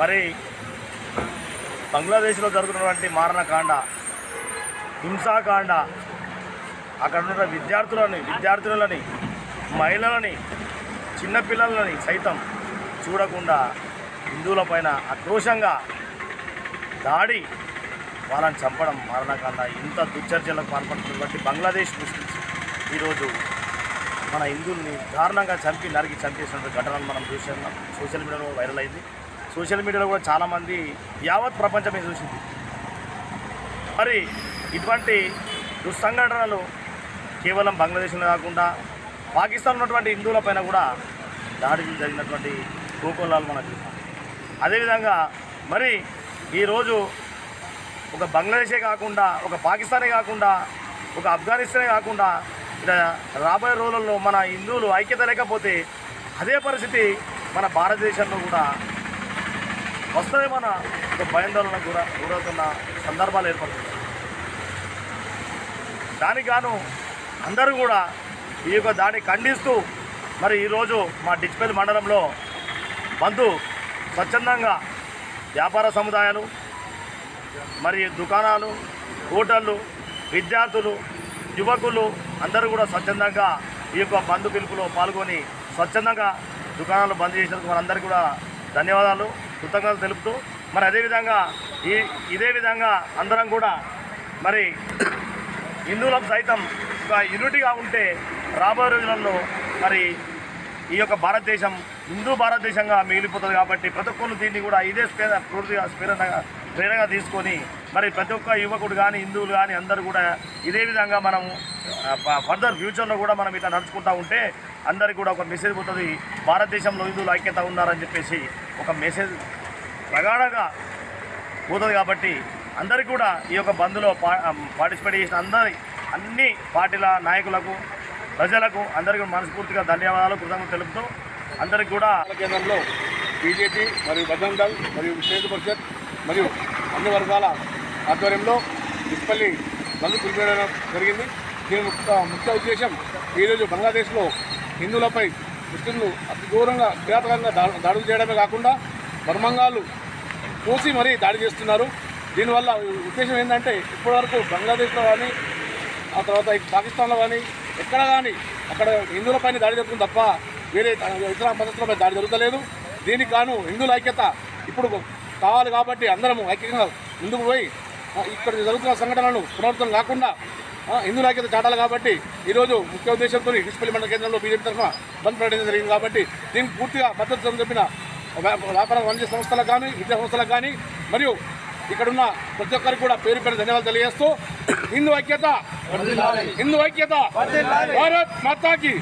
మరి బంగ్లాదేశ్లో జరుగుతున్నటువంటి మారణకాండ హింసాకాండ అక్కడ ఉన్న విద్యార్థులని విద్యార్థులని మహిళలని చిన్నపిల్లలని సైతం చూడకుండా హిందువులపైన ఆక్రోషంగా దాడి వాళ్ళని చంపడం మారణకాండ. ఇంత దుశ్చర్యలకు పాల్పడుతున్నటువంటి బంగ్లాదేశ్ ముస్లిమ్స్. ఈరోజు మన హిందువుల్ని దారుణంగా చంపి నరికి చంపేసినటువంటి ఘటనలు మనం చూసాం సోషల్ మీడియాలో వైరల్ అయింది. సోషల్ మీడియాలో కూడా చాలామంది యావత్ ప్రపంచమే చూసింది. మరి ఇటువంటి దుస్సంఘటనలు కేవలం బంగ్లాదేశ్లో కాకుండా పాకిస్తాన్ ఉన్నటువంటి హిందువులపైన కూడా దాడికి జరిగినటువంటి కోకోలాలు మనం చూసాం అదేవిధంగా మరి ఈరోజు ఒక బంగ్లాదేశే కాకుండా ఒక పాకిస్తానే కాకుండా ఒక ఆఫ్ఘనిస్తానే కాకుండా ఇలా రాబోయే రోజుల్లో మన హిందువులు ఐక్యత లేకపోతే అదే పరిస్థితి మన భారతదేశంలో కూడా వస్తుంది మన ఒక భయాందోళన గుర గురవుతున్న సందర్భాలు ఏర్పడుతుంది దానికి గాను అందరూ కూడా ఈ యొక్క దాన్ని ఖండిస్తూ మరి ఈరోజు మా డిచ్పల్లి మండలంలో బంధు స్వచ్ఛందంగా వ్యాపార సముదాయాలు మరి దుకాణాలు హోటళ్ళు విద్యార్థులు యువకులు అందరూ కూడా స్వచ్ఛందంగా ఈ యొక్క బంధు పిలుపులో పాల్గొని స్వచ్ఛందంగా దుకాణాలు బంద్ చేసినందుకు మనందరికీ కూడా ధన్యవాదాలు. కృతజ్ఞతలు తెలుపుతూ మరి అదేవిధంగా ఈ ఇదే విధంగా అందరం కూడా మరి హిందువులకు సైతం ఒక యూనిటీగా ఉంటే రాబోయే రోజులలో మరి ఈ యొక్క భారతదేశం హిందూ భారతదేశంగా మిగిలిపోతుంది కాబట్టి ప్రతి ఒక్కరు దీన్ని కూడా ఇదే స్పేద పూర్తిగా స్ఫీరంగా ప్రేరణగా తీసుకొని మరి ప్రతి ఒక్క యువకుడు కానీ హిందువులు కానీ అందరూ కూడా ఇదే విధంగా మనం ఫర్దర్ ఫ్యూచర్లో కూడా మనం ఇట్లా నడుచుకుంటూ ఉంటే అందరికీ కూడా ఒక మెసేజ్ పోతుంది భారతదేశంలో హిందువులు ఐక్యత ఉన్నారని చెప్పేసి ఒక మెసేజ్ ప్రగాఢంగా పోతుంది కాబట్టి అందరికీ కూడా ఈ యొక్క బంద్లో పా పార్టిసిపేట్ చేసిన అందరి అన్ని పార్టీల నాయకులకు ప్రజలకు అందరికీ మనస్ఫూర్తిగా ధన్యవాదాలు కృతజ్ఞతలు తెలుపుతూ అందరికీ కూడా కేంద్రంలో బీజేపీ మరియు బజరంగ్ దళ్ మరియు స్టేట్ పరిషత్ మరియు అన్ని వర్గాల ఆధ్వర్యంలో ఇప్పల్లి బంద్ పిలిపించడం జరిగింది. దీని ముఖ్య ముఖ్య ఉద్దేశం ఈరోజు బంగ్లాదేశ్లో హిందువులపై ముస్లింలు అతి ఘోరంగా కిరాతకంగా దా- దాడులు చేయడమే కాకుండా మర్మంగాలు పోసి మరీ దాడి చేస్తున్నారు. దీనివల్ల ఉద్దేశం ఏంటంటే ఇప్పటివరకు బంగ్లాదేశ్లో కానీ ఆ తర్వాత పాకిస్తాన్లో కానీ ఎక్కడ కానీ అక్కడ హిందువులపైన దాడి జరుగుతుంది తప్ప వేరే ఇతర మతస్థులపై దాడి జరుగుతలేదు. దీనికి గాను హిందువుల ఐక్యత ఇప్పుడు కావాలి కాబట్టి అందరం ఐక్యంగా ముందుకు పోయి ఇక్కడ జరుగుతున్న సంఘటనలను పునరావృతం కాకుండా హిందువుల ఐక్యత చాటాలి కాబట్టి ఈరోజు ముఖ్య ఉద్దేశంతో డిస్పల్లి మండల కేంద్రంలో బీజేపీ తరఫున బంద్ ప్రకటించడం జరిగింది కాబట్టి దీనికి పూర్తిగా మద్దతు చెప్పిన వ్యా- వ్యాపార వాణిజ్య సంస్థలకు కానీ విద్యా సంస్థలకు కానీ మరియు ఇక్కడున్న ప్రతి ఒక్కరికి కూడా పేరు పేరు ధన్యవాదాలు తెలియజేస్తూ హిందూ ఐక్యత హిందూ ఐక్యత భారత్ మాతాకి.